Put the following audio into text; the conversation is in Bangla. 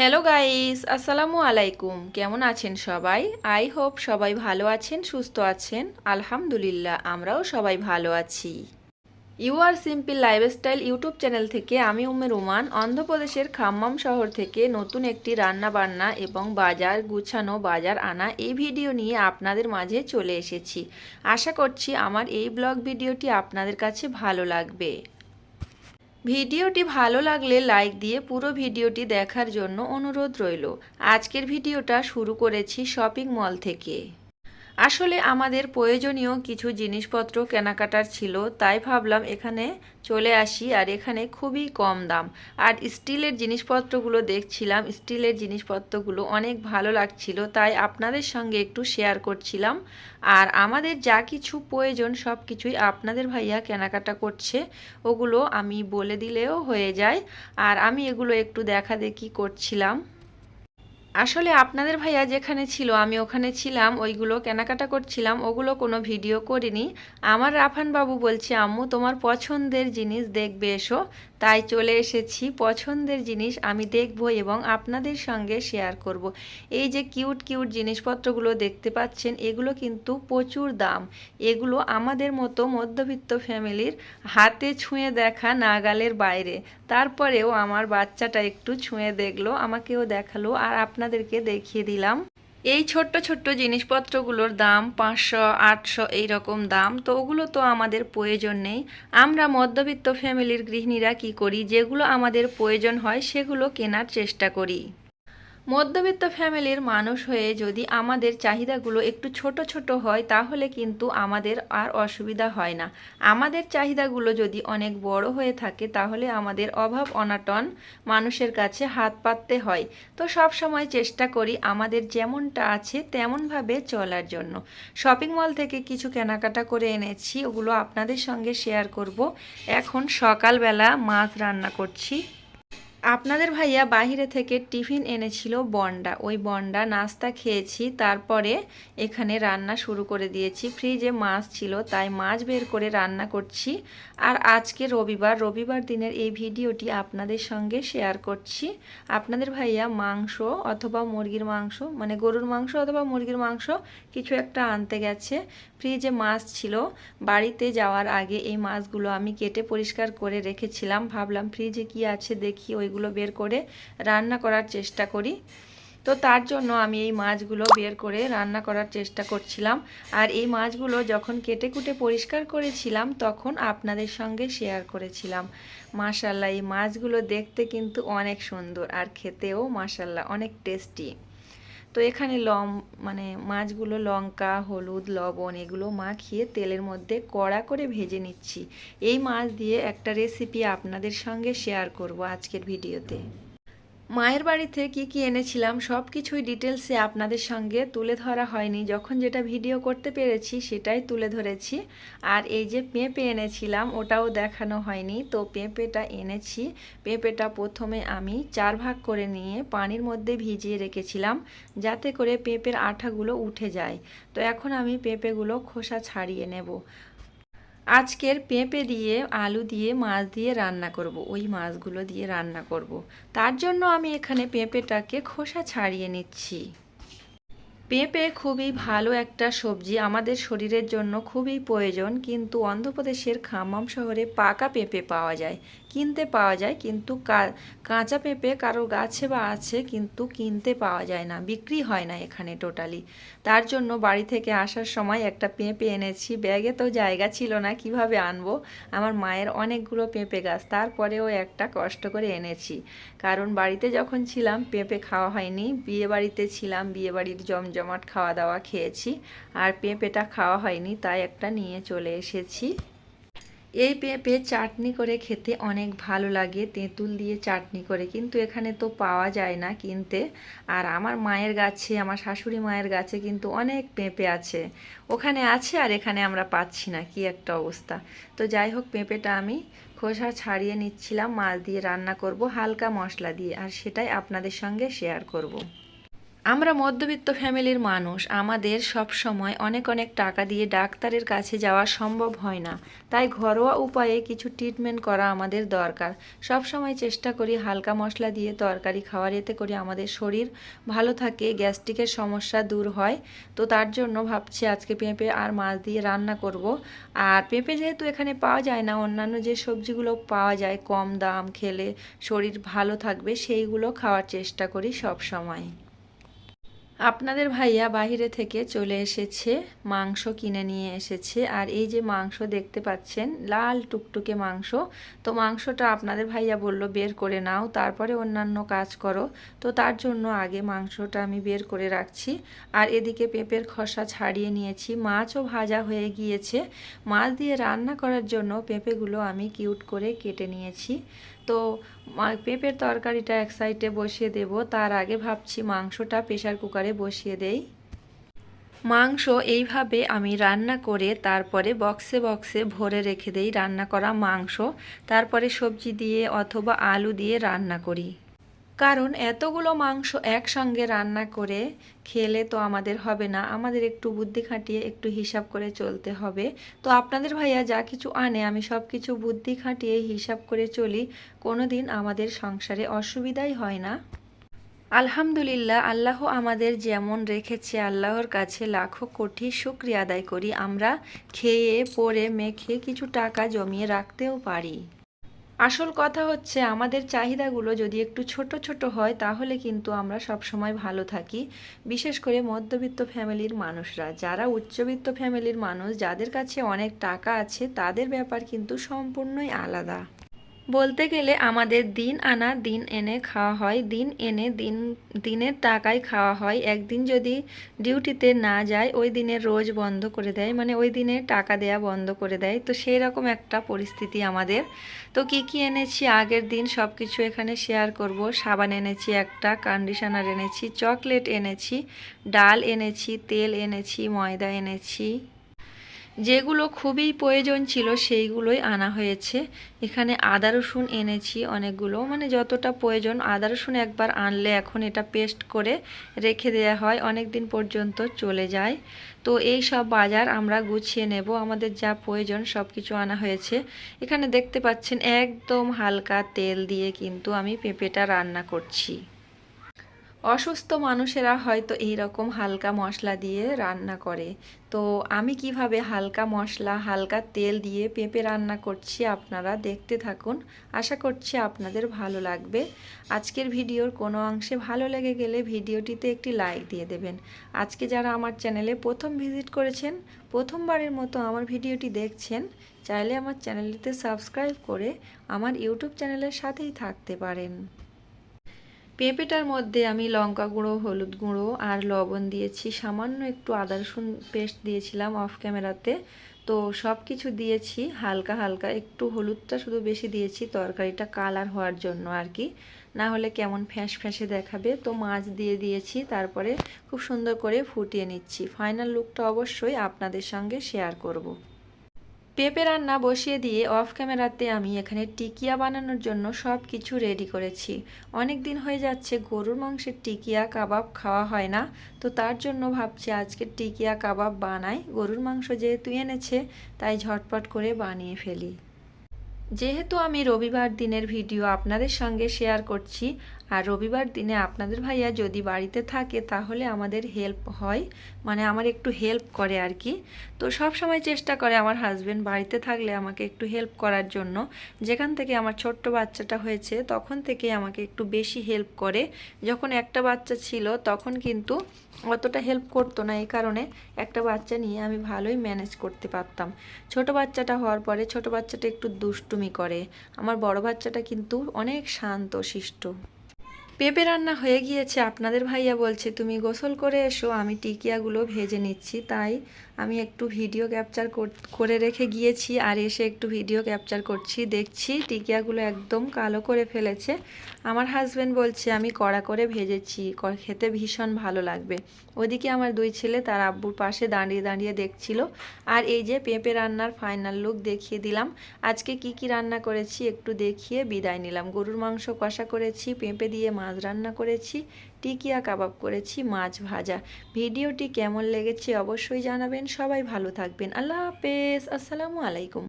হ্যালো গাইস আসসালামু আলাইকুম কেমন আছেন সবাই? আই হোপ সবাই ভালো আছেন, সুস্থ আছেন। আলহামদুলিল্লাহ, আমরাও সবাই ভালো আছি। You are simple lifestyle YouTube channel থেকে আমি উমের উমান অন্ধ্রপ্রদেশের খাম্মাম শহর থেকে নতুন একটি রান্না বান্না এবং বাজার গুছানো, বাজার আনা এই ভিডিও নিয়ে আপনাদের মাঝে চলে এসেছি। আশা করছি আমার এই ব্লগ ভিডিওটি আপনাদের কাছে ভালো লাগবে। ভিডিওটি ভালো লাগলে লাইক দিয়ে পুরো ভিডিওটি দেখার জন্য অনুরোধ রইল। আজকের ভিডিওটা শুরু করেছি শপিং মল থেকে। আসলে আমাদের প্রয়োজনীয় কিছু জিনিসপত্র কেনাকাটার ছিল, তাই ভাবলাম এখানে চলে আসি আর এখানে খুবই কম দাম। আর স্টিলের জিনিসপত্রগুলো দেখছিলাম, স্টিলের জিনিসপত্রগুলো অনেক ভালো লাগছিল, তাই আপনাদের সঙ্গে একটু শেয়ার করছিলাম। আর আমাদের যা কিছু প্রয়োজন সব কিছুই আপনাদের ভাইয়া কেনাকাটা করছে, ওগুলো আমি বলে দিলেও হয়ে যায়। আর আমি এগুলো একটু দেখা দেখি করছিলাম। আসলে আপনাদের ভাইয়া যেখানে ছিল, আমি ওখানে ছিলাম, ওইগুলো কেনাকাটা করছিলাম, ওগুলো কোনো ভিডিও করিনি। আমার রাফান বাবু বলছে, আম্মু, তোমার পছন্দের জিনিস দেখবে, এসো। তাই চলে এসেছি। পছন্দের জিনিস আমি দেখব এবং আপনাদের সঙ্গে শেয়ার করব। এই যে কিউট কিউট জিনিসপত্রগুলো দেখতে পাচ্ছেন, এগুলো কিন্তু প্রচুর দাম। এগুলো আমাদের মতো মধ্যবিত্ত ফ্যামিলির হাতে ছুঁয়ে দেখা নাগালের বাইরে। তারপরেও আমার বাচ্চাটা একটু ছুঁয়ে দেখল, আমাকেও দেখাল, আর আপনাদেরকে দেখিয়ে দিলাম। এই ছোট্ট ছোট্ট জিনিসপত্রগুলোর দাম পাঁচশো, আটশো এইরকম দাম, তো ওগুলো তো আমাদের প্রয়োজন নেই। আমরা মধ্যবিত্ত ফ্যামিলির গৃহিণীরা কি করি? যেগুলো আমাদের প্রয়োজন হয়, সেগুলো কেনার চেষ্টা করি। মধ্যবিত্ত ফ্যামিলির মানুষ হয়ে যদি আমাদের চাহিদাগুলো একটু ছোট ছোট হয়, তাহলে কিন্তু আমাদের আর অসুবিধা হয় না। আমাদের চাহিদাগুলো যদি অনেক বড় হয়ে থাকে, তাহলে আমাদের অভাব অনাটন মানুষের কাছে হাত পাততে হয়। তো সব সময় চেষ্টা করি আমাদের যেমনটা আছে তেমনভাবে চলার জন্য। শপিং মল থেকে কিছু কেনাকাটা করে এনেছি, ওগুলো আপনাদের সঙ্গে শেয়ার করব। এখন সকালবেলা মাছ রান্না করছি। আপনাদের ভাইয়া বাহিরে থেকে টিফিন এনেছিল বন্ডা। ওই বন্ডা নাস্তা খেয়েছি, তারপরে এখানে রান্না শুরু করে দিয়েছি। ফ্রিজে মাছ ছিল, তাই মাছ বের করে রান্না করছি। আর আজকে রবিবার রবিবার দিনের এই ভিডিওটি আপনাদের সঙ্গে শেয়ার করছি। আপনাদের ভাইয়া মাংস অথবা মুরগির মাংস মানে গরুর মাংস অথবা মুরগির মাংস কিছু একটা আনতে গেছে। ফ্রিজে মাছ ছিল, বাড়িতে যাওয়ার আগে এই মাছগুলো আমি কেটে পরিষ্কার করে রেখেছিলাম। ভাবলাম ফ্রিজে কি আছে দেখি ওইগুলো বের করে রান্না করার চেষ্টা করি। তো তার জন্য আমি এই মাছগুলো বের করে রান্না করার চেষ্টা করছিলাম। আর এই মাছগুলো যখন কেটে কুটে পরিষ্কার করেছিলাম, তখন আপনাদের সঙ্গে শেয়ার করেছিলাম। মাশাল্লাহ এই মাছগুলো দেখতে কিন্তু অনেক সুন্দর আর খেতেও মাশাল্লাহ অনেক টেস্টি তো এখানে লম মানে মাছগুলো লঙ্কা, হলুদ, লবণ এগুলো মাখিয়ে তেলের মধ্যে কড়া করে ভেজে নিচ্ছি। এই মাছ দিয়ে একটা রেসিপি আপনাদের সঙ্গে শেয়ার করব আজকের ভিডিওতে। মায়ের বাড়িতে কি কি এনেছিলাম সব কিছুই ডিটেলসে আপনাদের সঙ্গে তুলে ধরা হয়নি। যখন যেটা ভিডিও করতে পেরেছি, সেটাই তুলে ধরেছি। আর এই যে পেঁপে এনেছিলাম, ওটাও দেখানো হয়নি। তো পেঁপেটা এনেছি। পেঁপেটা প্রথমে আমি চার ভাগ করে নিয়ে পানির মধ্যে ভিজিয়ে রেখেছিলাম, যাতে করে পেঁপের আঠাগুলো উঠে যায়। তো এখন আমি পেঁপেগুলো খোসা ছাড়িয়ে নেব। আজকের পেঁপে দিয়ে, আলু দিয়ে, মাছ দিয়ে রান্না করব। ওই মাছগুলো দিয়ে রান্না করব। তার জন্য আমি এখানে পেঁপেটাকে খোসা ছাড়িয়ে নিচ্ছি। পেঁপে খুবই ভালো একটা সবজি। আমাদের শরীরের জন্য খুবই প্রয়োজন, কিন্তু অন্ধ্রপ্রদেশের খামাম শহরে পাকা পেঁপে পাওয়া যায়। কিনতে পাওয়া যায়, কিন্তু কাঁচা পেঁপে কারও গাছে বা আছে কিন্তু কিনতে পাওয়া যায় না, বিক্রি হয় না এখানে টোটালি তার জন্য বাড়ি থেকে আসার সময় একটা পেঁপে এনেছি, ব্যাগে তো জায়গা ছিল না, কীভাবে আনব? আমার মায়ের অনেকগুলো পেঁপে গাছ, তারপরেও একটা কষ্ট করে এনেছি। কারণ বাড়িতে যখন ছিলাম, পেঁপে খাওয়া হয়নি বিয়ে বাড়িতে ছিলাম বিয়ে বাড়ির জমজমাট খাওয়া দাওয়া খেয়েছি, আর পেঁপেটা খাওয়া হয়নি, তাই একটা নিয়ে চলে এসেছি। এই পেঁপে চাটনি করে খেতে অনেক ভালো লাগে। তেঁতুল দিয়ে চাটনি করে। কিন্তু এখানে তো পাওয়া যায় না কিনতে। আর আমার মায়ের গাছে, আমার শাশুড়ি মায়ের গাছে কিন্তু অনেক পেঁপে আছে। ওখানে আছে আর এখানে আমরা পাচ্ছি না। কি একটা অবস্থা। তো যাই হোক পেঁপেটা আমি খোসা ছাড়িয়ে নিচ্ছিলাম। মাছ দিয়ে রান্না করব, হালকা মশলা দিয়ে। আর সেটাই আপনাদের সঙ্গে শেয়ার করব। আমরা মধ্যবিত্ত ফ্যামিলির মানুষ, আমাদের সব সময় অনেক অনেক টাকা দিয়ে ডাক্তারের কাছে যাওয়া সম্ভব হয় না। তাই ঘরোয়া উপায়ে কিছু ট্রিটমেন্ট করা আমাদের দরকার। সব সময় চেষ্টা করি হালকা মশলা দিয়ে তরকারি খাওয়ার, এতে করে আমাদের শরীর ভালো থাকে, গ্যাস্ট্রিকের সমস্যা দূর হয়। তো তার জন্য ভাবছি আজকে পেঁপে আর মাছ দিয়ে রান্না করব। আর পেঁপে যেহেতু এখানে পাওয়া যায় না, অন্যান্য যে সবজিগুলো পাওয়া যায় কম দাম খেলে শরীর ভালো থাকবে, সেইগুলো খাওয়ার চেষ্টা করি সব সময়। আপনাদের ভাইয়া বাহিরে থেকে চলে এসেছে, মাংস কিনে নিয়ে এসেছে। আর এই যে মাংস দেখতে পাচ্ছেন, লাল টুকটুকে মাংস। তো মাংসটা আপনাদের ভাইয়া বলল, বের করে নাও, তারপরে অন্যান্য কাজ করো। তো তার জন্য আগে মাংসটা আমি বের করে রাখছি। আর এদিকে পেঁপের খসা ছাড়িয়ে নিয়েছি। মাছও ভাজা হয়ে গিয়েছে। মাছ দিয়ে রান্না করার জন্য পেঁপেগুলো আমি কিউট করে কেটে নিয়েছি। তো পেঁপের তরকারিটা এক সাইডে বসিয়ে দেব। তার আগে ভাবছি মাংসটা প্রেশার কুকারে বসিয়ে দেই। মাংস এইভাবে আমি রান্না করে তারপরে বক্সে বক্সে ভরে রেখে দেই রান্না করা মাংস। তারপরে সবজি দিয়ে অথবা আলু দিয়ে রান্না করি। কারণ এতগুলো মাংস একসঙ্গে রান্না করে খেলে তো আমাদের হবে না। আমাদের একটু বুদ্ধি খাটিয়ে একটু হিসাব করে চলতে হবে। তো আপনাদের ভাইয়া যা কিছু আনে, আমি সব কিছু বুদ্ধি খাটিয়ে হিসাব করে চলি। কোনো দিন আমাদের সংসারে অসুবিধাই হয় না। আলহামদুলিল্লাহ, আল্লাহ আমাদের যেমন রেখেছে আল্লাহর কাছে লাখো কোটি শুক্রিয়া আদায় করি। আমরা খেয়ে পরে মেখে কিছু টাকা জমিয়ে রাখতেও পারি। আসল কথা হচ্ছে, আমাদের চাহিদাগুলো যদি একটু ছোট ছোট হয়, তাহলে কিন্তু আমরা সব সময় ভালো থাকি। বিশেষ করে মধ্যবিত্ত ফ্যামিলির মানুষরা। যারা উচ্চবিত্ত ফ্যামিলির মানুষ, যাদের কাছে অনেক টাকা আছে, তাদের ব্যাপার কিন্তু সম্পূর্ণই আলাদা। বলতে গেলে আমাদের দিন আনা, দিন এনে খাওয়া হয়। দিন এনে, দিন, দিনের টাকায় খাওয়া হয়। একদিন যদি ডিউটিতে না যায়, ওই দিনে রোজ বন্ধ করে দেয়। মানে ওই দিনে টাকা দেয়া বন্ধ করে দেয়। তো সেই রকম একটা পরিস্থিতি আমাদের। তো কি কি এনেছি? আগের দিন সব কিছু এখানে শেয়ার করব। সাবান এনেছি একটা কন্ডিশনার এনেছি চকলেট এনেছি, ডাল এনেছি, তেল এনেছি, ময়দা এনেছি। যেগুলো খুবই প্রয়োজন ছিল সেইগুলোই আনা হয়েছে। এখানে আদা, রসুন এনেছি অনেকগুলো। মানে যতটা প্রয়োজন, আদা, রসুন একবার আনলে এখন এটা পেস্ট করে রেখে দেওয়া হয় অনেক দিন পর্যন্ত চলে যায়। তো এই সব বাজার আমরা গুছিয়ে নেব। আমাদের যা প্রয়োজন সব কিছু আনা হয়েছে। এখানে দেখতে পাচ্ছেন একদম হালকা তেল দিয়ে কিন্তু আমি পেঁপেটা রান্না করছি। অসুস্থ মানুষেরা হয়তো এই রকম হালকা মশলা দিয়ে রান্না করে। তো আমি কীভাবে হালকা মশলা, হালকা তেল দিয়ে পেঁপে রান্না করছি আপনারা দেখতে থাকুন। আশা করছি আপনাদের ভালো লাগবে। আজকের ভিডিওর কোনো অংশে ভালো লেগে গেলে ভিডিওটিতে একটি লাইক দিয়ে দেবেন। আজকে যারা আমার চ্যানেলে প্রথম ভিজিট করেছেন, প্রথমবারের মতো আমার ভিডিওটি দেখছেন, চাইলে আমার চ্যানেলটিতে সাবস্ক্রাইব করে আমার ইউটিউব চ্যানেলের সাথেই থাকতে পারেন। পেঁপেটার মধ্যে আমি লঙ্কা গুঁড়ো, হলুদ গুঁড়ো আর লবণ দিয়েছি। সামান্য একটু আদা রসুন পেস্ট দিয়েছিলাম অফ ক্যামেরাতে। তো সব কিছু দিয়েছি, হালকা হালকা। একটু হলুদটা শুধু বেশি দিয়েছি, তরকারিটা কালার হওয়ার জন্য আর কি। না হলে কেমন ফ্যাঁস ফ্যাঁসে দেখাবে। তো মাছ দিয়ে দিয়েছি, তারপরে খুব সুন্দর করে ফুটিয়ে নিচ্ছি। ফাইনাল লুকটা অবশ্যই আপনাদের সঙ্গে শেয়ার করব। পেঁপে রান্না বসিয়ে দিয়ে অফ ক্যামেরাতে আমি এখানে টিকিয়া বানানোর জন্য সব কিছু রেডি করেছি। অনেক দিন হয়ে যাচ্ছে গরুর মাংসের টিকিয়া কাবাব খাওয়া হয় না, তো তার জন্য ভাবছি আজকে টিকিয়া কাবাব বানাই। গরুর মাংস যেহেতু এনেছে, তাই ঝটপট করে বানিয়ে ফেলি। যেহেতু আমি রবিবার দিনের ভিডিও আপনাদের সঙ্গে শেয়ার করছি আর রবিবার দিনে আপনাদের ভাইয়া যদি বাড়িতে থাকে তাহলে আমাদের হেল্প হয় মানে আমার একটু হেল্প করে আর কি। তো সব সময় চেষ্টা করে আমার হাজব্যান্ড বাড়িতে থাকলে আমাকে একটু হেল্প করার জন্য। যেখান থেকে আমার ছোট্ট বাচ্চাটা হয়েছে তখন থেকে আমাকে একটু বেশি হেল্প করে। যখন একটা বাচ্চা ছিল তখন কিন্তু অতটা হেল্প করতো না এই কারণে একটা বাচ্চা নিয়ে আমি ভালোই ম্যানেজ করতে পারতাম। ছোট বাচ্চাটা হওয়ার পরে ছোট বাচ্চাটা একটু দুষ্টুমি করে। আমার বড় বাচ্চাটা কিন্তু অনেক শান্ত, শিষ্ট। পেঁপে রান্না হয়ে গিয়েছে। আপনাদের ভাইয়া বলছে, তুমি গোসল করে এসো, আমি টিকিয়াগুলো ভেজে নিচ্ছি। তাই আমি একটু ভিডিও ক্যাপচার করে রেখে গিয়েছি আর এসে একটু ভিডিও ক্যাপচার করছি। দেখছি টিকিয়াগুলো একদম কালো করে ফেলেছে। আমার হাজব্যান্ড বলছে, আমি কড়া করে ভেজেছি খেতে ভীষণ ভালো লাগবে। ওদিকে আমার দুই ছেলে তার আব্বুর পাশে দাঁড়িয়ে দাঁড়িয়ে দেখছিল। আর এই যে পেঁপে রান্নার ফাইনাল লুক দেখিয়ে দিলাম। আজকে কি কি রান্না করেছি একটু দেখিয়ে বিদায় নিলাম। গরুর মাংস কষা করেছি, পেঁপে দিয়ে মাছ রান্না করেছি, টিকিয়া কাবাব করেছি, মাছ ভাজা। ভিডিওটি কেমন লেগেছে অবশ্যই জানাবেন। সবাই ভালো থাকবেন। আল্লাহ হাফেজ। আসসালামু আলাইকুম।